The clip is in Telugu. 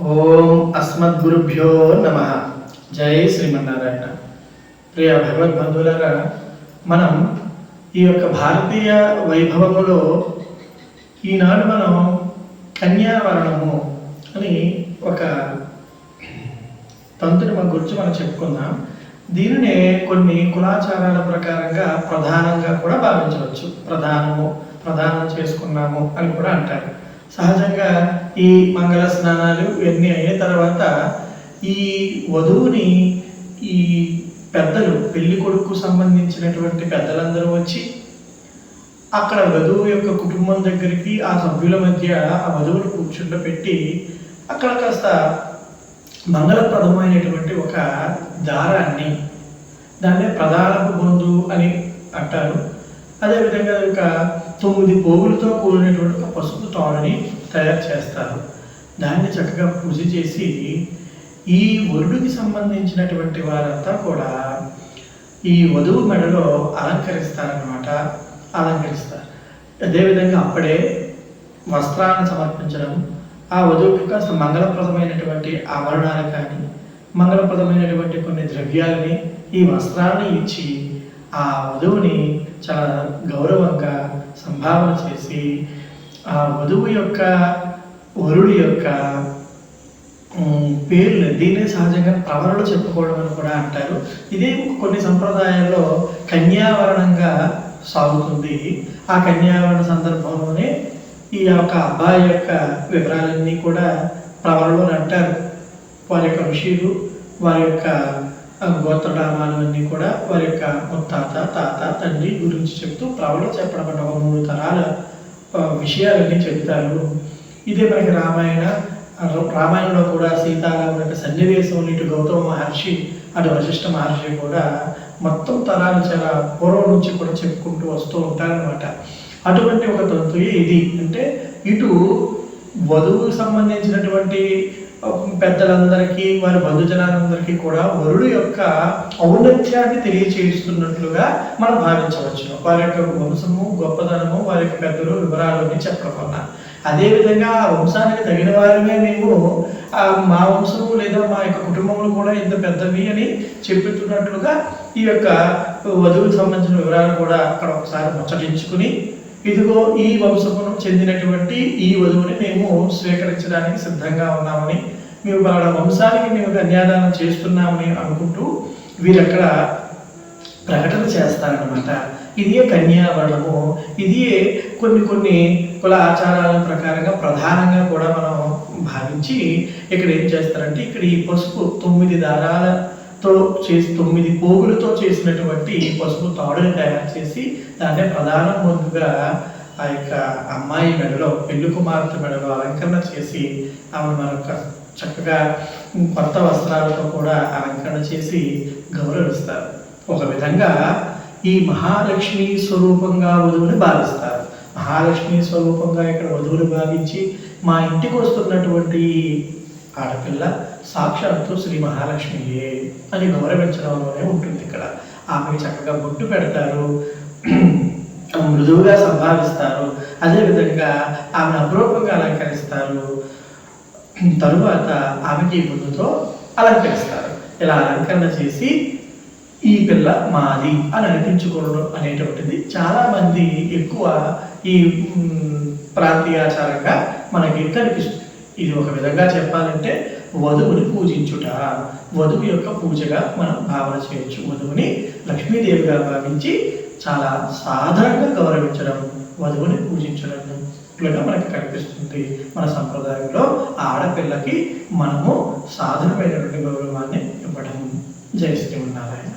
ఓం అస్మద్గురుభ్యో నమ. జై శ్రీమన్నారాయణ. ప్రియ భగవద్బంధువులారా మనం ఈ యొక్క భారతీయ వైభవములో ఈనాడు మనం కన్యావరణము అని ఒక తంతుని మన గురించి మనం చెప్పుకుందాం. దీనినే కొన్ని కులాచారాల ప్రకారంగా ప్రధానంగా కూడా భావించవచ్చు. ప్రధానము ప్రధానం చేసుకున్నాము అని కూడా అంటారు. సహజంగా ఈ మంగళ స్నానాలు ఇవన్నీ అయిన తర్వాత ఈ వధువుని ఈ పెద్దలు పెళ్ళి కొడుకు సంబంధించినటువంటి పెద్దలందరూ వచ్చి అక్కడ వధువు యొక్క కుటుంబం దగ్గరికి ఆ సభ్యుల మధ్య ఆ వధువును కూర్చుండబెట్టి అక్కడ కాస్త మంగళప్రదమైనటువంటి ఒక దారాన్ని దాన్నే ప్రధానపు బొందు అని అంటారు. అదేవిధంగా ఇంకా తొమ్మిది పోగులతో కూడినటువంటి ఒక పసుపు తోడని తయారు చేస్తారు. దాన్ని చక్కగా పూజ చేసి ఈ వరుడికి సంబంధించినటువంటి వారంతా కూడా ఈ వధువు మెడలో అలంకరిస్తారనమాట అలంకరిస్తారు. అదేవిధంగా అప్పుడే వస్త్రాన్ని సమర్పించడం ఆ వధువుకి కాస్త మంగళప్రదమైనటువంటి ఆభరణాలు కానీ మంగళప్రదమైనటువంటి కొన్ని ద్రవ్యాలని ఈ వస్త్రాన్ని ఇచ్చి ఆ వధువుని చాలా గౌరవంగా సంభావన చేసి ఆ వధువు యొక్క వరుడి యొక్క పేర్లు దీన్నే సహజంగా ప్రవరలు చెప్పుకోవడం అని కూడా అంటారు. ఇదే కొన్ని సంప్రదాయాల్లో కన్యావరణంగా సాగుతుంది. ఆ కన్యావరణ సందర్భంలోనే ఈ యొక్క అబ్బాయి యొక్క వివరాలన్నీ కూడా ప్రవరలు అని అంటారు. వారి యొక్క ఋషులు వారి యొక్క గోత్రనామాలన్నీ గోత్రనామాలు అన్నీ కూడా వారి యొక్క ముత్తాత తాత తండ్రి గురించి చెప్తూ ప్రవలు చెప్పడం అంటే ఒక మూడు తరాల విషయాలన్నీ చెప్తారు ఇదే మనకి రామాయణ రామాయణంలో కూడా సీతారాముల యొక్క సన్నివేశం ఇటు గౌతమ మహర్షి అటు వశిష్ఠ మహర్షి కూడా మొత్తం తరాలు చాలా పూర్వం నుంచి కూడా చెప్పుకుంటూ వస్తూ ఉంటారనమాట అటువంటి ఒక తంతుయే ఇది. అంటే ఇటు వధువుకు సంబంధించినటువంటి పెద్దలందరికీ వారి బంధుజనాలందరికీ కూడా వరుడు యొక్క ఔన్నత్యాన్ని తెలియచేస్తున్నట్లుగా మనం భావించవచ్చు వారి యొక్క వంశము గొప్పదనము వారి యొక్క పెద్దలు వివరాలని చెప్పడం వల్ల అదేవిధంగా ఆ వంశానికి తగిన వారమే మేము. మా వంశము లేదా మా యొక్క కుటుంబములు కూడా ఇంత పెద్దవి అని చెప్పుతున్నట్లుగా ఈ యొక్క వధువుకు సంబంధించిన వివరాలు కూడా అక్కడ ఒకసారి ముచ్చటించుకుని ఇదిగో ఈ వంశమును చెందినటువంటి ఈ వధువుని మేము స్వీకరించడానికి సిద్ధంగా ఉన్నామని మేము వాళ్ళ వంశానికి మేము కన్యాదానం చేస్తున్నామని అనుకుంటూ వీరక్కడ ప్రకటన చేస్తారనమాట ఇదే కన్యావరణము. ఇదే కొన్ని కొన్ని కుల ఆచారాల ప్రకారంగా ప్రధానంగా కూడా మనం భావించి ఇక్కడ ఏం చేస్తారంటే ఇక్కడ ఈ పసుపు తొమ్మిది దారాల తో చేసి తొమ్మిది పోగులతో చేసినటువంటి పసుపు తాడుని తయారు చేసి దాన్నే ప్రధాన ముందుగా ఆ యొక్క అమ్మాయి మెడలో పెళ్ళి కుమార్తె మెడలో అలంకరణ చేసి ఆమె మరొక చక్కగా కొత్త వస్త్రాలతో కూడా అలంకరణ చేసి గౌరవిస్తారు. ఒక విధంగా ఈ మహాలక్ష్మి స్వరూపంగా వధువుని భావిస్తారు. మహాలక్ష్మి స్వరూపంగా ఇక్కడ వధువుని భావించి మా ఇంటికి వస్తున్నటువంటి ఆడపిల్ల సాక్షాత్తు శ్రీ మహాలక్ష్మియే అని గౌరవించడంలోనే ఉంటుంది ఇక్కడ. ఆమెకి చక్కగా బొట్టు పెడతారు మృదువుగా సంభావిస్తారు. అదేవిధంగా ఆమెను అపురూపంగా అలంకరిస్తారు. తరువాత ఆమెకి బుద్ధుతో అలంకరిస్తారు. ఇలా అలంకరణ చేసి ఈ పిల్ల మాది అని అనిపించుకోవడం అనేటువంటిది చాలామంది ఎక్కువ ఈ ప్రాంతీయాచారంగా మనకి కనిపిస్తుంది. ఇది ఒక విధంగా చెప్పాలంటే వధువుని పూజించుట వధువు యొక్క పూజగా మనం భావన చేయొచ్చు. వధువుని లక్ష్మీదేవిగా భావించి చాలా సాధారణంగా గౌరవించడం వధువుని పూజించడం ఇట్లుగా మనకి కనిపిస్తుంది. మన సంప్రదాయంలో ఆడపిల్లకి మనము సాధారణమైనటువంటి గౌరవాన్ని ఇవ్వడం. జయ శ్రీమన్నారాయణ.